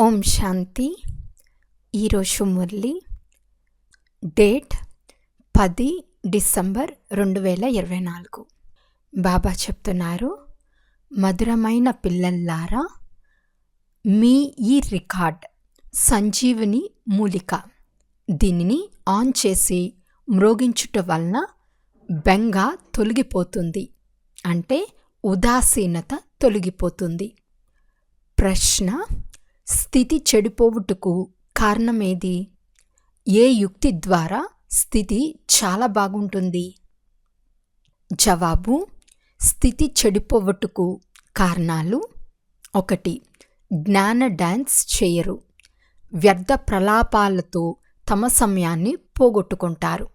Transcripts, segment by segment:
ఓం శాంతి. ఈరోజు మురళి డేట్ పది డిసెంబర్ రెండు వేల ఇరవై నాలుగు. బాబా చెప్తున్నారు మధురమైన పిల్లల్లారా మీ ఈ రికార్డ్ సంజీవిని మూలిక. దీనిని ఆన్ చేసి మ్రోగించుట వలన బెంగ తొలగిపోతుంది. అంటే ఉదాసీనత తొలగిపోతుంది. ప్రశ్న స్థితి చెడిపోవుటకు కారణమేది? ఏ యుక్తి ద్వారా స్థితి చాలా బాగుంటుంది? జవాబు స్థితి చెడిపోవటకు కారణాలు ఒకటి. జ్ఞాన డ్యాన్స్ చేయరు. వ్యర్థ ప్రలాపాలతో తమ సమయాన్ని పోగొట్టుకుంటారు.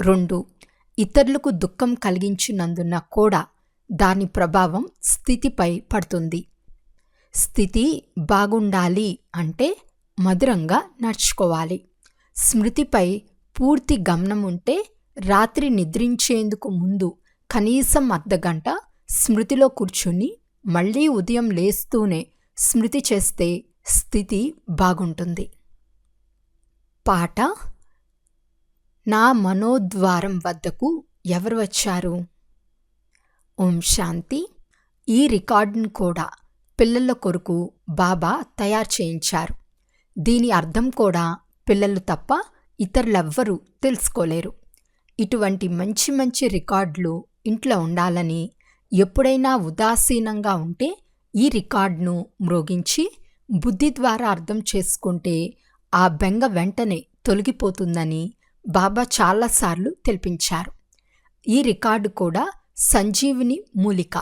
రెండు. ఇతరులకు దుఃఖం కలిగించినందున కూడా దాని ప్రభావం స్థితిపై పడుతుంది. స్థితి బాగుండాలి అంటే మధురంగా నడుచుకోవాలి. స్మృతిపై పూర్తి గమనం ఉంటే రాత్రి నిద్రించేందుకు ముందు కనీసం అర్ధగంట స్మృతిలో కూర్చుని మళ్ళీ ఉదయం లేస్తూనే స్మృతి చేస్తే స్థితి బాగుంటుంది. పాట నా మనోద్వారం వద్దకు ఎవరు వచ్చారు? ఓం శాంతి. ఈ రికార్డును కూడా పిల్లల కొరకు బాబా తయారు చేయించారు. దీని అర్థం కూడా పిల్లలు తప్ప ఇతరులెవ్వరూ తెలుసుకోలేరు. ఇటువంటి మంచి మంచి రికార్డులు ఇంట్లో ఉండాలని ఎప్పుడైనా ఉదాసీనంగా ఉంటే ఈ రికార్డును మ్రోగించి బుద్ధి ద్వారా అర్థం చేసుకుంటే ఆ బెంగ వెంటనే తొలగిపోతుందని బాబా చాలాసార్లు తెలిపించారు. ఈ రికార్డు కూడా సంజీవిని మూలిక.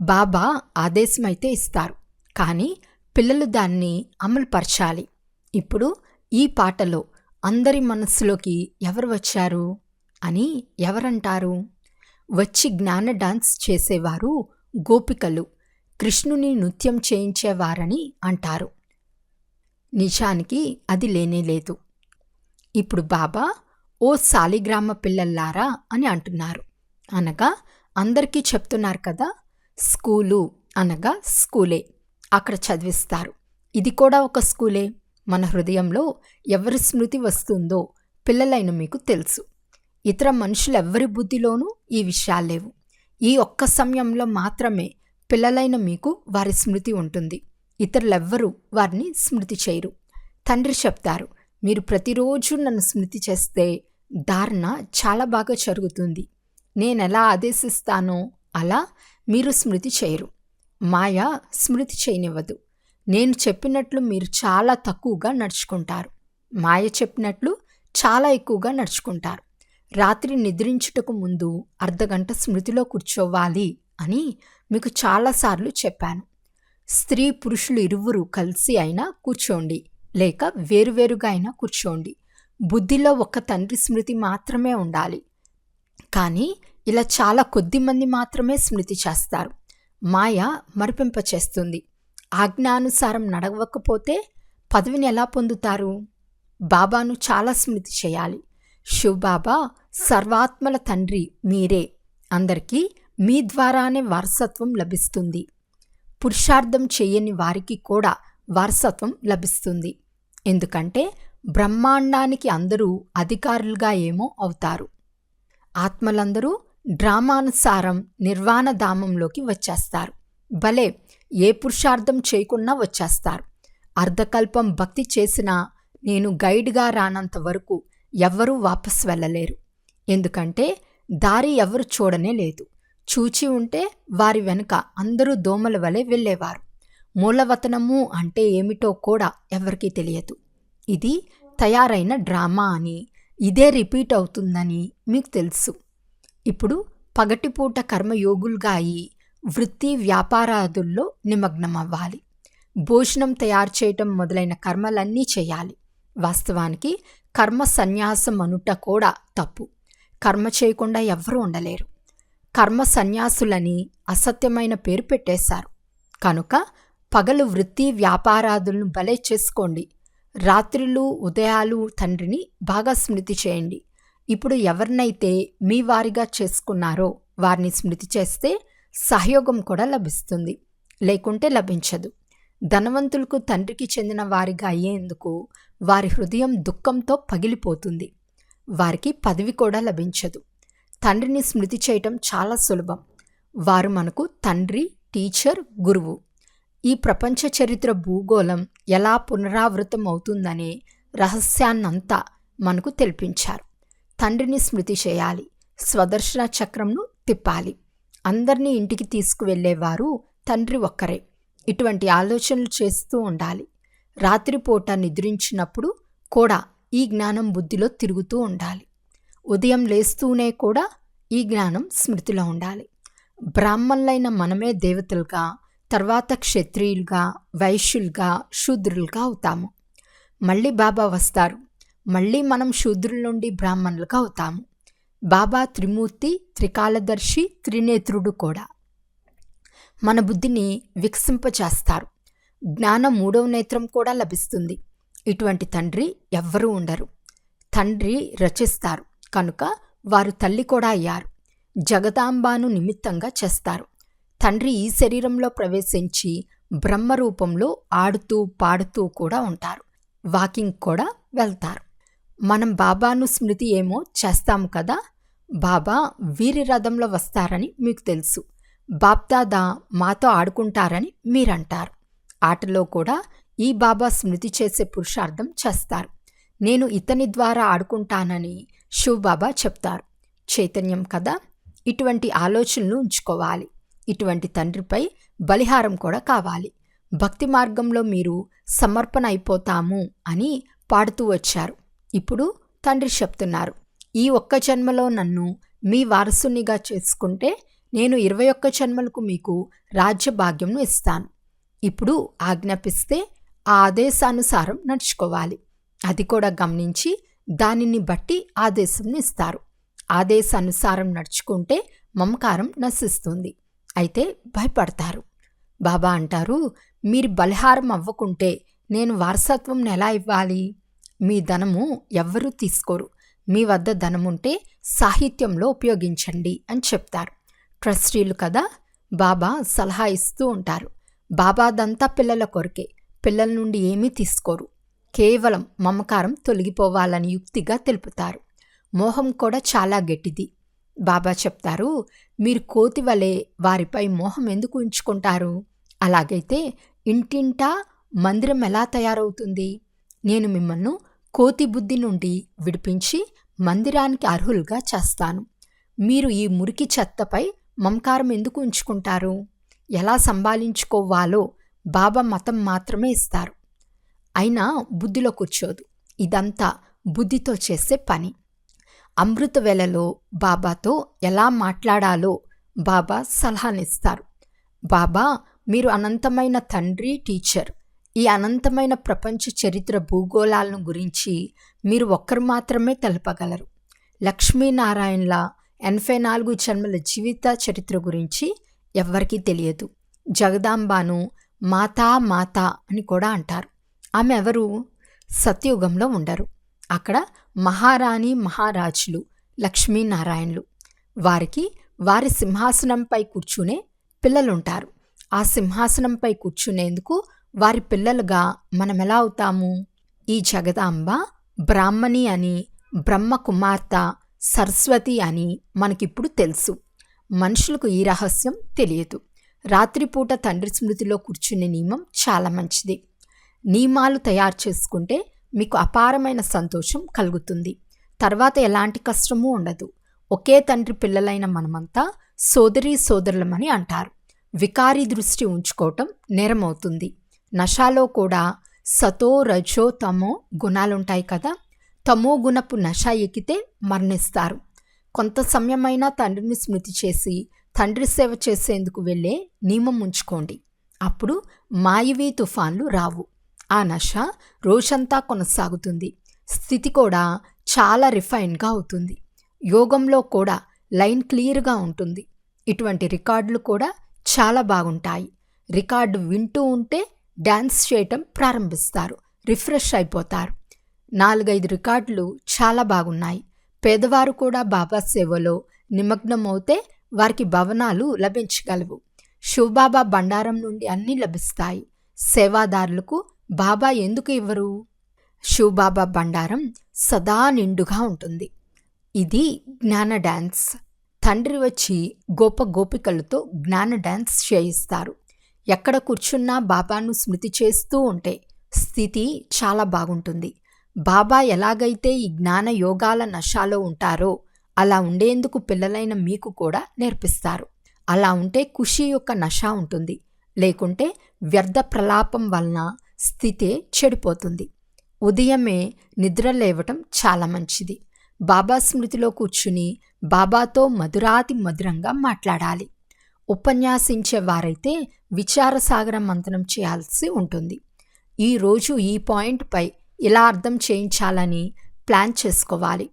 బాబా ఆదేశమైతే ఇస్తారు. కానీ పిల్లలు దాన్ని అమలుపరచాలి. ఇప్పుడు ఈ పాటలో అందరి మనస్సులోకి ఎవరు వచ్చారు? అని ఎవరంటారు? వచ్చి జ్ఞాన డాన్స్ చేసేవారు గోపికలు. కృష్ణుని నృత్యం చేయించేవారని అంటారు. నిజానికి అది లేనేలేదు ఇప్పుడు బాబా ఓ సాలిగ్రామ పిల్లల్లారా అని అంటున్నారు. అనగా అందరికీ చెప్తున్నారు కదా స్కూలు అనగా స్కూలే. అక్కడ చదివిస్తారు. ఇది కూడా ఒక స్కూలే. మన హృదయంలో ఎవరి స్మృతి వస్తుందో పిల్లలైన మీకు తెలుసు. ఇతర మనుషులెవ్వరి బుద్ధిలోనూ ఈ విషయాలు లేవు. ఈ ఒక్క సమయంలో మాత్రమే పిల్లలైన మీకు వారి స్మృతి ఉంటుంది. ఇతరులెవ్వరూ వారిని స్మృతి చేయరు. తండ్రి చెప్తారు మీరు ప్రతిరోజు నన్ను స్మృతి చేస్తే ధారణ చాలా బాగా జరుగుతుంది. నేనెలా ఆదేశిస్తానో అలా మీరు స్మృతి చేయరు. మాయ స్మృతి చేయనివ్వదు. నేను చెప్పినట్లు మీరు చాలా తక్కువగా నడుచుకుంటారు. మాయ చెప్పినట్లు చాలా ఎక్కువగా నడుచుకుంటారు. రాత్రి నిద్రించుటకు ముందు అర్ధగంట స్మృతిలో కూర్చోవాలి అని మీకు చాలాసార్లు చెప్పాను. స్త్రీ పురుషులు ఇరువురు కలిసి అయినా కూర్చోండి. లేక వేరువేరుగా అయినా కూర్చోండి. బుద్ధిలో ఒక తండ్రి స్మృతి మాత్రమే ఉండాలి. కానీ ఇలా చాలా కొద్ది మంది మాత్రమే స్మృతి చేస్తారు. మాయ మరిపింపచేస్తుంది. ఆజ్ఞానుసారం నడవకపోతే పదవిని ఎలా పొందుతారు? బాబాను చాలా స్మృతి చేయాలి. శివబాబా సర్వాత్మల తండ్రి మీరే. అందరికీ మీ ద్వారానే వారసత్వం లభిస్తుంది. పురుషార్థం చేయని వారికి కూడా వారసత్వం లభిస్తుంది. ఎందుకంటే బ్రహ్మాండానికి అందరూ అధికారులుగా ఏమో అవుతారు. ఆత్మలందరూ డ్రామానుసారం నిర్వాణ ధామంలోకి వచ్చేస్తారు. భలే! ఏ పురుషార్థం చేయకుండా వచ్చేస్తారు. అర్ధకల్పం భక్తి చేసినా నేను గైడ్గా రానంత వరకు ఎవ్వరూ వాపస్ వెళ్ళలేరు. ఎందుకంటే దారి ఎవరు చూడనే లేదు. చూచి ఉంటే వారి వెనుక అందరూ దోమల వలె వెళ్ళేవారు. మూలవతనము అంటే ఏమిటో కూడా ఎవరికీ తెలియదు. ఇది తయారైన డ్రామా అని ఇదే రిపీట్ అవుతుందని మీకు తెలుసు. ఇప్పుడు పగటిపూట కర్మయోగులుగా అయి వృత్తి వ్యాపారాదుల్లో నిమగ్నమవ్వాలి. భోజనం తయారు చేయటం మొదలైన కర్మలన్నీ చేయాలి. వాస్తవానికి కర్మ సన్యాసం అనుట కూడా తప్పు. కర్మ చేయకుండా ఎవ్వరూ ఉండలేరు. కర్మ సన్యాసులని అసత్యమైన పేరు పెట్టేశారు. కనుక పగలు వృత్తి వ్యాపారాదులను బలే చేసుకోండి. రాత్రులు ఉదయాలు తండ్రిని బాగా స్మృతి చేయండి. ఇప్పుడు ఎవరినైతే మీ వారిగా చేసుకున్నారో వారిని స్మృతి చేస్తే సహయోగం కూడా లభిస్తుంది. లేకుంటే లభించదు. ధనవంతులకు తండ్రికి చెందిన వారిగా అయ్యేందుకు వారి హృదయం దుఃఖంతో పగిలిపోతుంది. వారికి పదవి కూడా లభించదు. తండ్రిని స్మృతి చేయటం చాలా సులభం. వారు మనకు తండ్రి టీచర్ గురువు. ఈ ప్రపంచ చరిత్ర భూగోళం ఎలా పునరావృతం అవుతుందనే రహస్యాన్నంతా మనకు తెలిపించారు. తండ్రిని స్మృతి చేయాలి. స్వదర్శన చక్రంను తిప్పాలి. అందరినీ ఇంటికి తీసుకువెళ్ళేవారు తండ్రి ఒక్కరే. ఇటువంటి ఆలోచనలు చేస్తూ ఉండాలి. రాత్రిపూట నిద్రించినప్పుడు కూడా ఈ జ్ఞానం బుద్ధిలో తిరుగుతూ ఉండాలి. ఉదయం లేస్తూనే కూడా ఈ జ్ఞానం స్మృతిలో ఉండాలి. బ్రాహ్మణులైన మనమే దేవతలుగా తర్వాత క్షత్రియులుగా వైశ్యులుగా శూద్రులుగా అవుతాము. మళ్ళీ బాబా వస్తారు. మళ్ళీ మనం శూద్రుల నుండి బ్రాహ్మణులుగా అవుతాము. బాబా త్రిమూర్తి త్రికాలదర్శి త్రినేత్రుడు కూడా. మన బుద్ధిని వికసింపచేస్తారు. జ్ఞానం మూడవ నేత్రం కూడా లభిస్తుంది. ఇటువంటి తండ్రి ఎవ్వరూ ఉండరు. తండ్రి రచిస్తారు. కనుక వారు తల్లి కూడా అయ్యారు. జగదాంబాను నిమిత్తంగా చేస్తారు. తండ్రి ఈ శరీరంలో ప్రవేశించి బ్రహ్మ రూపంలో ఆడుతూ పాడుతూ కూడా ఉంటారు. వాకింగ్ కూడా వెళ్తారు. మనం బాబాను స్మృతి ఏమో చేస్తాము కదా? బాబా వీరి రథంలో వస్తారని మీకు తెలుసు. బాప్దాదా మాతో ఆడుకుంటారని మీరంటారు. ఆటలో కూడా ఈ బాబా స్మృతి చేసే పురుషార్థం చేస్తారు. నేను ఇతని ద్వారా ఆడుకుంటానని శివబాబా చెప్తారు. చైతన్యం కదా? ఇటువంటి ఆలోచనలు ఉంచుకోవాలి. ఇటువంటి తండ్రిపై బలిహారం కూడా కావాలి. భక్తి మార్గంలో మీరు సమర్పణ అయిపోతాము అని పాడుతూ వచ్చారు. ఇప్పుడు తండ్రి చెప్తున్నారు ఈ ఒక్క జన్మలో నన్ను మీ వారసునిగా చేసుకుంటే నేను ఇరవై ఒక్క జన్మలకు మీకు రాజ్య భాగ్యంను ఇస్తాను. ఇప్పుడు ఆజ్ఞాపిస్తే ఆ ఆదేశానుసారం నడుచుకోవాలి. అది కూడా గమనించి దానిని బట్టి ఆదేశంను ఇస్తారు. ఆదేశానుసారం నడుచుకుంటే మమకారం నశిస్తుంది. అయితే భయపడతారు. బాబా అంటారు మీరు బలిహారం అవ్వకుంటే నేను వారసత్వం ఎలా ఇవ్వాలి? మీ ధనము ఎవ్వరూ తీసుకోరు. మీ వద్ద ధనముంటే సాహిత్యంలో ఉపయోగించండి అని చెప్తారు. ట్రస్టీలు కదా బాబా సలహా ఇస్తూ ఉంటారు. బాబాదంతా పిల్లల కొరకే పిల్లల నుండి ఏమీ తీసుకోరు. కేవలం మమకారం తొలగిపోవాలని యుక్తిగా తెలుపుతారు. మోహం కూడా చాలా గట్టిది. బాబా చెప్తారు మీరు కోతి వలె వారిపై మోహం ఎందుకు ఉంచుకుంటారు? అలాగైతే ఇంటింటా మందిరం ఎలా తయారవుతుంది? నేను మిమ్మల్ని కోతి బుద్ధి నుండి విడిపించి మందిరానికి అర్హులుగా చేస్తాను. మీరు ఈ మురికి చెత్తపై మమకారం ఎందుకు ఉంచుకుంటారు? ఎలా సంభాలించుకోవాలో బాబా మతం మాత్రమే ఇస్తారు. అయినా బుద్ధిలో కూర్చోదు. ఇదంతా బుద్ధితో చేసే పని. అమృత వేళలో బాబాతో ఎలా మాట్లాడాలో బాబా సలహానిస్తారు. బాబా మీరు అనంతమైన తండ్రి టీచర్. ఈ అనంతమైన ప్రపంచ చరిత్ర భూగోళాలను గురించి మీరు ఒక్కరు మాత్రమే తెలపగలరు. లక్ష్మీనారాయణల ఎనభై నాలుగు జన్మల జీవిత చరిత్ర గురించి ఎవ్వరికీ తెలియదు. జగదాంబాను మాతా మాతా అని కూడా అంటారు. ఆమె ఎవరు? సత్యయుగంలో ఉండరు. అక్కడ మహారాణి మహారాజులు లక్ష్మీనారాయణలు. వారికి వారి సింహాసనంపై కూర్చునే పిల్లలుంటారు. ఆ సింహాసనంపై కూర్చునేందుకు వారి పిల్లలుగా మనం ఎలా అవుతాము? ఈ జగదాంబ బ్రాహ్మణి అని బ్రహ్మ కుమార్తె సరస్వతి అని మనకిప్పుడు తెలుసు. మనుషులకు ఈ రహస్యం తెలియదు. రాత్రిపూట తండ్రి స్మృతిలో కూర్చునే నియమం చాలా మంచిది. నియమాలు తయారు చేసుకుంటే మీకు అపారమైన సంతోషం కలుగుతుంది. తర్వాత ఎలాంటి కష్టమూ ఉండదు. ఒకే తండ్రి పిల్లలైన మనమంతా సోదరీ సోదరులమని అంటారు. వికారి దృష్టి ఉంచుకోవటం నేరమవుతుంది. నషాలో కూడా సతో రజో తమో గుణాలుంటాయి కదా. తమో గుణపు నష ఎక్కితే మరణిస్తారు. కొంత సమయమైనా తండ్రిని స్మృతి చేసి తండ్రి సేవ చేసేందుకు వెళ్ళే నియమం ఉంచుకోండి. అప్పుడు మాయవీ తుఫాన్లు రావు. ఆ నష రోజంతా కొనసాగుతుంది. స్థితి కూడా చాలా రిఫైన్గా అవుతుంది. యోగంలో కూడా లైన్ క్లియర్గా ఉంటుంది. ఇటువంటి రికార్డులు కూడా చాలా బాగుంటాయి. రికార్డు వింటూ ఉంటే డ్యాన్స్ చేయటం ప్రారంభిస్తారు. రిఫ్రెష్ అయిపోతారు. నాలుగైదు రికార్డులు చాలా బాగున్నాయి. పేదవారు కూడా బాబా సేవలో నిమగ్నమవుతే వారికి భవనాలు లభించగలవు. శివబాబా బండారం నుండి అన్నీ లభిస్తాయి. సేవాదారులకు బాబా ఎందుకు ఇవ్వరు? శివబాబా బండారం సదా నిండుగా ఉంటుంది. ఇది జ్ఞాన డ్యాన్స్ తండ్రి వచ్చి గోప గోపికలతో జ్ఞాన డ్యాన్స్ చేయిస్తారు. ఎక్కడ కూర్చున్నా బాబాను స్మృతి చేస్తూ ఉంటే స్థితి చాలా బాగుంటుంది. బాబా ఎలాగైతే ఈ జ్ఞాన యోగాల నశాలో ఉంటారో అలా ఉండేందుకు పిల్లలైన మీకు కూడా నేర్పిస్తారు. అలా ఉంటే ఖుషి యొక్క నష ఉంటుంది. లేకుంటే వ్యర్థ ప్రలాపం వలన స్థితే చెడిపోతుంది. ఉదయమే నిద్ర లేవటం చాలా మంచిది. బాబా స్మృతిలో కూర్చుని బాబాతో మధురాతి మధురంగా మాట్లాడాలి. ఉపన్యాసించే వారైతే విచారసాగరం మంతనం చేయాల్సి ఉంటుంది. ఈరోజు ఈ పాయింట్పై ఇలా అర్థం చేయించాలని ప్లాన్ చేసుకోవాలి.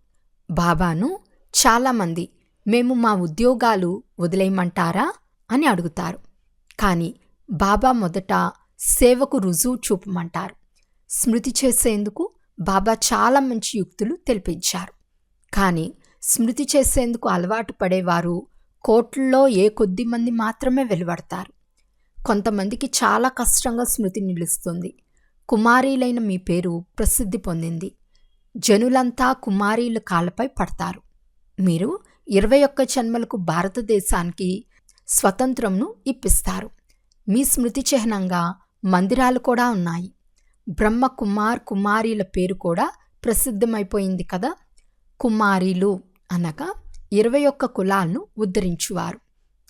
బాబాను చాలామంది మేము మా ఉద్యోగాలు వదిలేయమంటారా? అని అడుగుతారు. కానీ బాబా మొదట సేవకు రుజువు చూపమంటారు. స్మృతి చేసేందుకు బాబా చాలా మంచి యుక్తులు తెలిపించారు. కానీ స్మృతి చేసేందుకు అలవాటు పడేవారు కోట్లలో ఏ కొద్ది మంది మాత్రమే వెలువడతారు. కొంతమందికి చాలా కష్టంగా స్మృతి నిలుస్తుంది. కుమారీలైన మీ పేరు ప్రసిద్ధి పొందింది. జనులంతా కుమారీల కాళ్ళపై పడతారు. మీరు ఇరవై ఒక్క జన్మలకు భారతదేశానికి స్వతంత్రంను ఇప్పిస్తారు. మీ స్మృతి చిహ్నంగా మందిరాలు కూడా ఉన్నాయి. బ్రహ్మ కుమార్ కుమారీల పేరు కూడా ప్రసిద్ధమైపోయింది కదా? కుమారీలు అనగా ఇరవై ఒక్క కులాలను ఉద్ధరించువారు.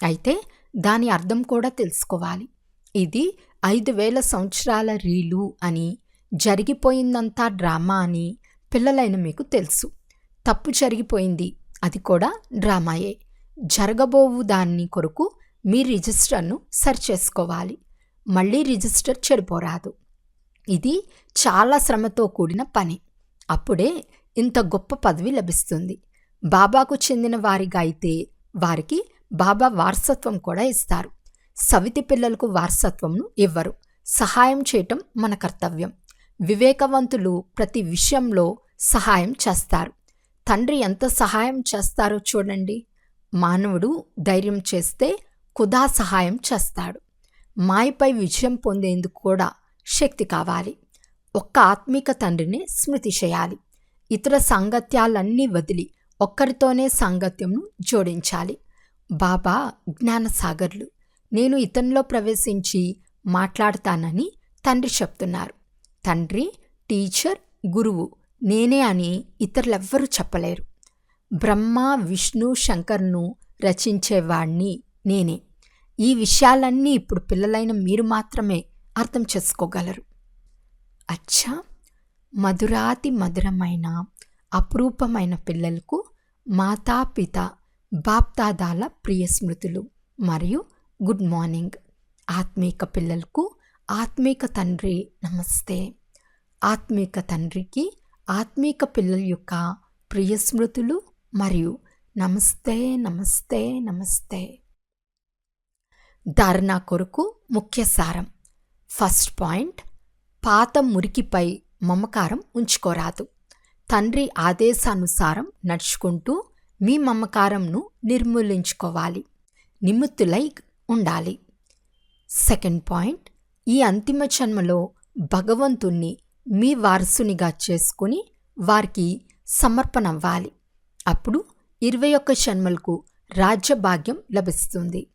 అయితే దాని అర్థం కూడా తెలుసుకోవాలి. ఇది ఐదు వేల సంవత్సరాల రీలు అని జరిగిపోయిందంతా డ్రామా అని పిల్లలైన మీకు తెలుసు. తప్పు జరిగిపోయింది. అది కూడా డ్రామాయే. జరగబోవు దాన్ని కొరకు మీ రిజిస్టర్ను సరిచేసుకోవాలి. మళ్ళీ రిజిస్టర్ చెడిపోరాదు. ఇది చాలా శ్రమతో కూడిన పని. అప్పుడే ఇంత గొప్ప పదవి లభిస్తుంది. బాబాకు చెందిన వారిగా అయితే వారికి బాబా వారసత్వం కూడా ఇస్తారు. సవితి పిల్లలకు వారసత్వంను ఇవ్వరు. సహాయం చేయటం మన కర్తవ్యం. వివేకవంతులు ప్రతి విషయంలో సహాయం చేస్తారు. తండ్రి ఎంత సహాయం చేస్తారో చూడండి. మానవుడు ధైర్యం చేస్తే కుదా సహాయం చేస్తాడు. మాయపై విజయం పొందేందుకు కూడా శక్తి కావాలి. ఒక్క ఆత్మిక తండ్రిని స్మృతి చేయాలి. ఇతర సాంగత్యాలన్నీ వదిలి ఒక్కరితోనే సాంగత్యంను జోడించాలి. బాబా జ్ఞానసాగర్లు నేను ఇతనిలో ప్రవేశించి మాట్లాడతానని తండ్రి చెప్తున్నారు. తండ్రి టీచర్ గురువు నేనే అని ఇతరులెవ్వరూ చెప్పలేరు. బ్రహ్మ విష్ణు శంకర్ను రచించేవాణ్ణి నేనే. ఈ విషయాలన్నీ ఇప్పుడు పిల్లలైన మీరు మాత్రమే అర్థం చేసుకోగలరు. అచ్చా! మధురాతి మధురమైన అపురూపమైన పిల్లలకు మాతాపిత బాప్దాదాల ప్రియ స్మృతులు మరియు గుడ్ మార్నింగ్. ఆత్మీక పిల్లలకు ఆత్మీక తండ్రి నమస్తే. ఆత్మీక తండ్రికి ఆత్మీక పిల్లల యొక్క ప్రియ స్మృతులు మరియు నమస్తే నమస్తే నమస్తే. ధారణ కొరకు ముఖ్య సారం. ఫస్ట్ పాయింట్ పాత మురికిపై మమకారం ఉంచుకోరాదు. తండ్రి ఆదేశానుసారం నడుచుకుంటూ మీ మమకారంను నిర్మూలించుకోవాలి. నిమిత్తులై ఉండాలి. సెకండ్ పాయింట్ ఈ అంతిమ జన్మలో భగవంతుణ్ణి మీ వారసునిగా చేసుకుని వారికి సమర్పణవ్వాలి. అప్పుడు ఇరవై ఒక్క జన్మలకు రాజ్యభాగ్యం లభిస్తుంది.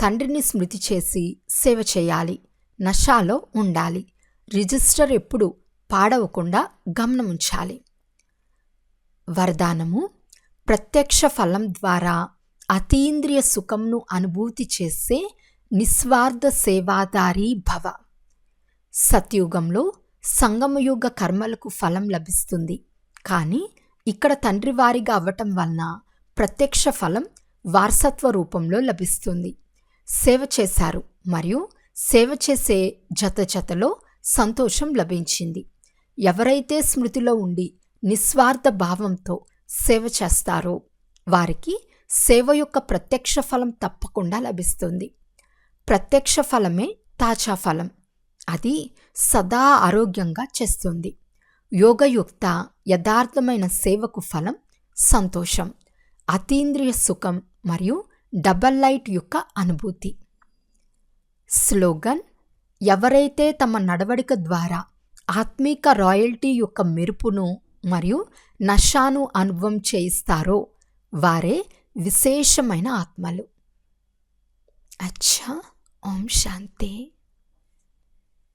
తండ్రిని స్మృతి చేసి సేవ చేయాలి. నషాలో ఉండాలి. రిజిస్టర్ ఎప్పుడు పాడవకుండా గమనముంచాలి. వరదానము ప్రత్యక్ష ఫలం ద్వారా అతీంద్రియ సుఖంను అనుభూతి చేసే నిస్వార్థ సేవాదారి భవ. సత్యుగంలో సంగమయుగ కర్మలకు ఫలం లభిస్తుంది. కానీ ఇక్కడ తండ్రివారిగా అవ్వటం వలన ప్రత్యక్ష ఫలం వారసత్వ రూపంలో లభిస్తుంది. సేవ చేశారు మరియు సేవ చేసే జత జతలో సంతోషం లభించింది. ఎవరైతే స్మృతిలో ఉండి నిస్వార్థ భావంతో సేవ చేస్తారో. వారికి సేవ యొక్క ప్రత్యక్ష ఫలం తప్పకుండా లభిస్తుంది. ప్రత్యక్ష ఫలమే తాజా ఫలం. అది సదా ఆరోగ్యంగా చేస్తుంది. యోగయుక్త యథార్థమైన సేవకు ఫలం సంతోషం అతీంద్రియ సుఖం మరియు డబల్ లైట్ యొక్క అనుభూతి. స్లోగన్ ఎవరైతే తమ నడవడిక ద్వారా ఆత్మీక రాయల్టీ యొక్క మెరుపును మరియు నషాను అనుభవం చేయిస్తారో వారే విశేషమైన ఆత్మలు. అచ్చా ఓం శాంతి.